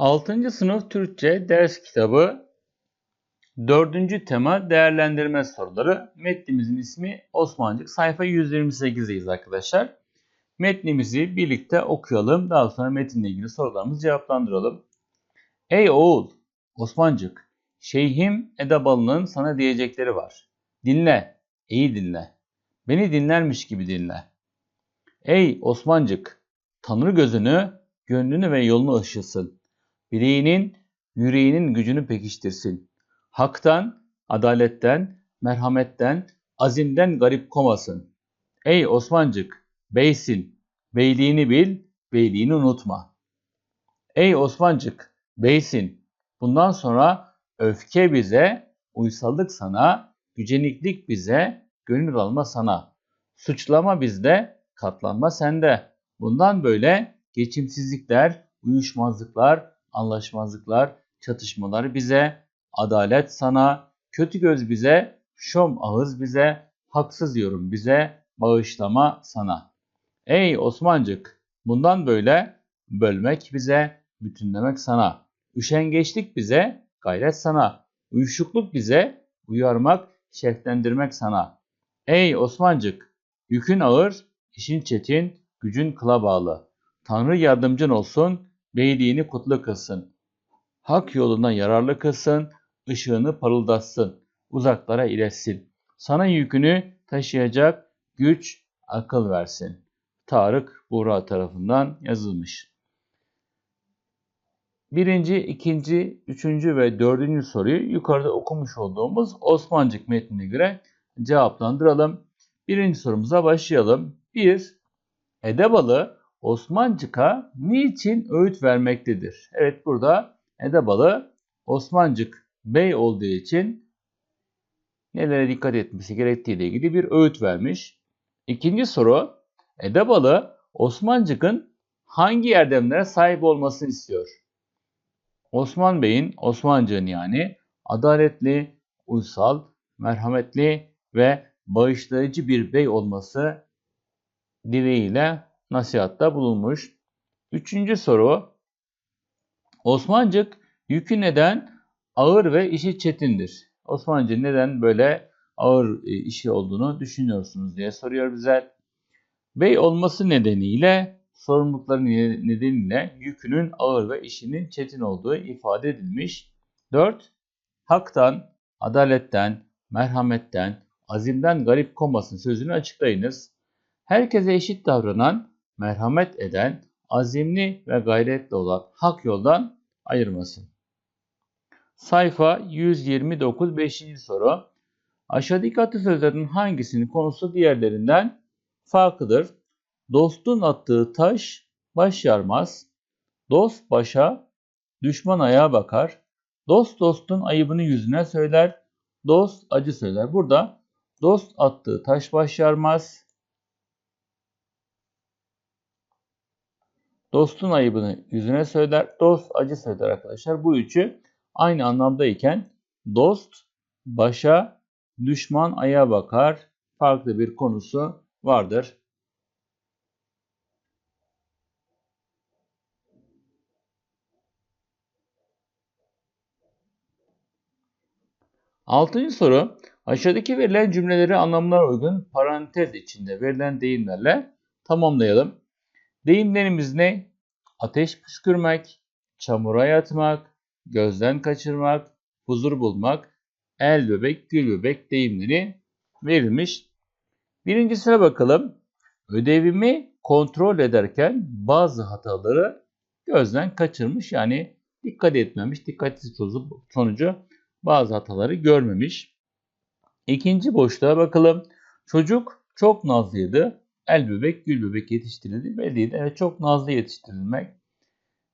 6. sınıf Türkçe ders kitabı 4. tema değerlendirme soruları. Metnimizin ismi Osmancık. Sayfa 128'deyiz arkadaşlar. Metnimizi birlikte okuyalım. Daha sonra metinle ilgili sorularımızı cevaplandıralım. Ey oğul Osmancık, Şeyhim Edebalı'nın sana diyecekleri var. Dinle, iyi dinle. Beni dinlermiş gibi dinle. Ey Osmancık, Tanrı gözünü, gönlünü ve yolunu ışılsın bileğinin, yüreğinin gücünü pekiştirsin. Haktan, adaletten, merhametten, azimden garip komasın. Ey Osmancık, beysin, beyliğini bil, beyliğini unutma. Ey Osmancık, beysin, bundan sonra öfke bize, uysallık sana, güceniklik bize, gönül alma sana. Suçlama bizde, katlanma sende. Bundan böyle geçimsizlikler, uyuşmazlıklar, anlaşmazlıklar, çatışmalar bize, adalet sana, kötü göz bize, şom ağız bize, haksız yorum bize, bağışlama sana. Ey Osmancık, bundan böyle bölmek bize, bütünlemek sana. Üşengeçlik bize, gayret sana. Uyuşukluk bize, uyarmak, şevklendirmek sana. Ey Osmancık, yükün ağır, işin çetin, gücün kıla bağlı. Tanrı yardımcın olsun, beyliğini kutlu kılsın. Hak yoluna yararlı kılsın, ışığını parıldatsın, uzaklara iletsin. Sana yükünü taşıyacak güç, akıl versin. Tarık Buğra tarafından yazılmış. Birinci, ikinci, üçüncü ve dördüncü soruyu yukarıda okumuş olduğumuz Osmancık metnine göre cevaplandıralım. Birinci sorumuza başlayalım. 1. Edebalı Osmancık'a niçin öğüt vermektedir? Evet burada Edebalı Osmancık Bey olduğu için nelere dikkat etmesi gerektiği ile ilgili bir öğüt vermiş. İkinci soru Edebalı Osmancık'ın hangi erdemlere sahip olmasını istiyor? Osman Bey'in, Osmancık'ın yani adaletli, uysal, merhametli ve bağışlayıcı bir bey olması dileğiyle nasihatta bulunmuş. Üçüncü soru. Osmancık yükü neden ağır ve işi çetindir? Osmancık neden böyle ağır e, işi olduğunu düşünüyorsunuz diye soruyor bize. Bey olması nedeniyle sorumlulukları nedeniyle yükünün ağır ve işinin çetin olduğu ifade edilmiş. 4. Haktan, adaletten, merhametten, azimden garip komasın sözünü açıklayınız. Herkese eşit davranan merhamet eden, azimli ve gayretli olan hak yoldan ayırmasın. Sayfa 129 5. soru. Aşağıdaki atasözlerinin hangisinin konusu diğerlerinden farklıdır? Dostun attığı taş baş yarmaz. Dost başa, düşman ayağa bakar. Dost dostun ayıbını yüzüne söyler. Dost acı söyler. Burada dost attığı taş baş yarmaz. Dostun ayıbını yüzüne söyler, dost acı söyler arkadaşlar. Bu üçü aynı anlamdayken dost başa, düşman aya bakar. Farklı bir konusu vardır. Altıncı soru. Aşağıdaki verilen cümleleri anlamına uygun parantez içinde verilen deyimlerle tamamlayalım. Deyimlerimiz ne? Ateş püskürmek, çamura yatmak, gözden kaçırmak, huzur bulmak, el bebek, gül bebek deyimleri verilmiş. Birincisine bakalım. Ödevimi kontrol ederken bazı hataları gözden kaçırmış. Yani dikkat etmemiş, dikkatsiz sonucu bazı hataları görmemiş. İkinci boşluğa bakalım. Çocuk çok nazlıydı el bebek, gül bebek yetiştirildi. Belliydi. Evet çok nazlı yetiştirilmek.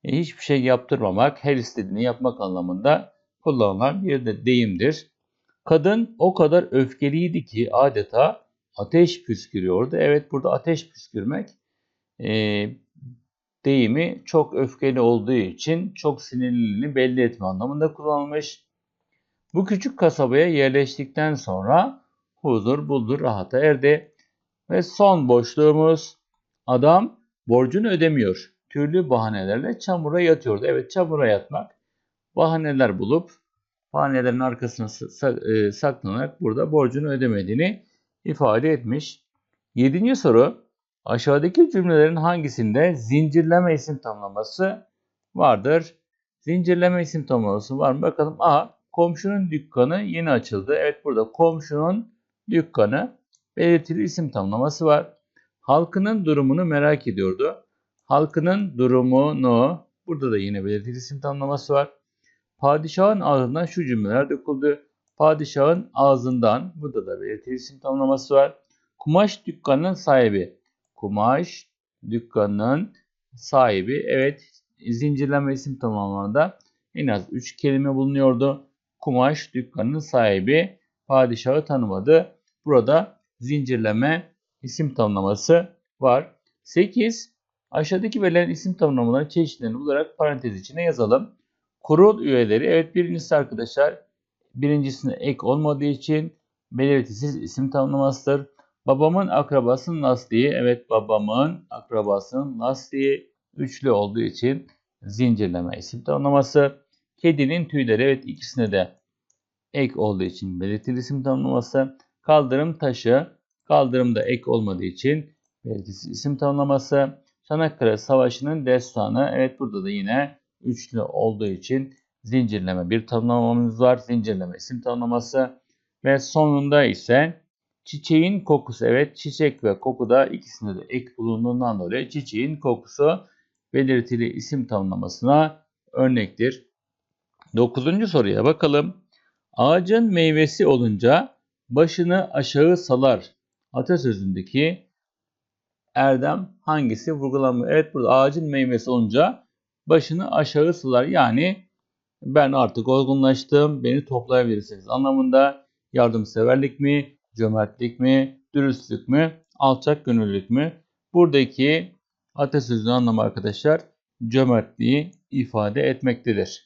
E, hiçbir şey yaptırmamak, her istediğini yapmak anlamında kullanılan bir de deyimdir. Kadın o kadar öfkeliydi ki adeta ateş püskürüyordu. Evet burada ateş püskürmek e, deyimi çok öfkeli olduğu için çok sinirliliğini belli etme anlamında kullanılmış. Bu küçük kasabaya yerleştikten sonra huzur buldu, rahata erdi. Ve son boşluğumuz adam borcunu ödemiyor. türlü bahanelerle çamura yatıyordu. Evet çamura yatmak bahaneler bulup bahanelerin arkasına e, saklanarak burada borcunu ödemediğini ifade etmiş. Yedinci soru aşağıdaki cümlelerin hangisinde zincirleme isim tamlaması vardır? Zincirleme isim tamlaması var mı? Bakalım A. Komşunun dükkanı yeni açıldı. Evet burada komşunun dükkanı belirtili isim tamlaması var. Halkının durumunu merak ediyordu. Halkının durumunu burada da yine belirtili isim tamlaması var. Padişahın ağzından şu cümleler döküldü. Padişahın ağzından burada da belirtili isim tamlaması var. Kumaş dükkanının sahibi. Kumaş dükkanının sahibi. Evet zincirleme isim tamamlarında en az 3 kelime bulunuyordu. Kumaş dükkanının sahibi padişahı tanımadı. Burada zincirleme isim tamlaması var. 8. Aşağıdaki verilen isim tamlamaları çeşitlerini bularak parantez içine yazalım. Kurul üyeleri evet birincisi arkadaşlar birincisine ek olmadığı için belirtisiz isim tamlamasıdır. Babamın akrabasının lastiği evet babamın akrabasının lastiği üçlü olduğu için zincirleme isim tamlaması. Kedinin tüyleri evet ikisine de ek olduğu için belirtili isim tamlaması. Kaldırım taşı kaldırımda ek olmadığı için belirtisiz isim tamlaması. Çanakkale Savaşı'nın destanı evet burada da yine üçlü olduğu için zincirleme bir tanımlamamız var. Zincirleme isim tanımlaması ve sonunda ise çiçeğin kokusu. Evet çiçek ve koku da ikisinde de ek bulunduğundan dolayı çiçeğin kokusu belirtili isim tanımlamasına örnektir. Dokuzuncu soruya bakalım. Ağacın meyvesi olunca başını aşağı salar atasözündeki erdem hangisi vurgulanmıyor? Evet burada ağacın meyvesi olunca başını aşağı salar. Yani ben artık olgunlaştım, beni toplayabilirsiniz anlamında yardımseverlik mi, cömertlik mi, dürüstlük mü, alçak gönüllülük mü? Buradaki atasözünün anlamı arkadaşlar cömertliği ifade etmektedir.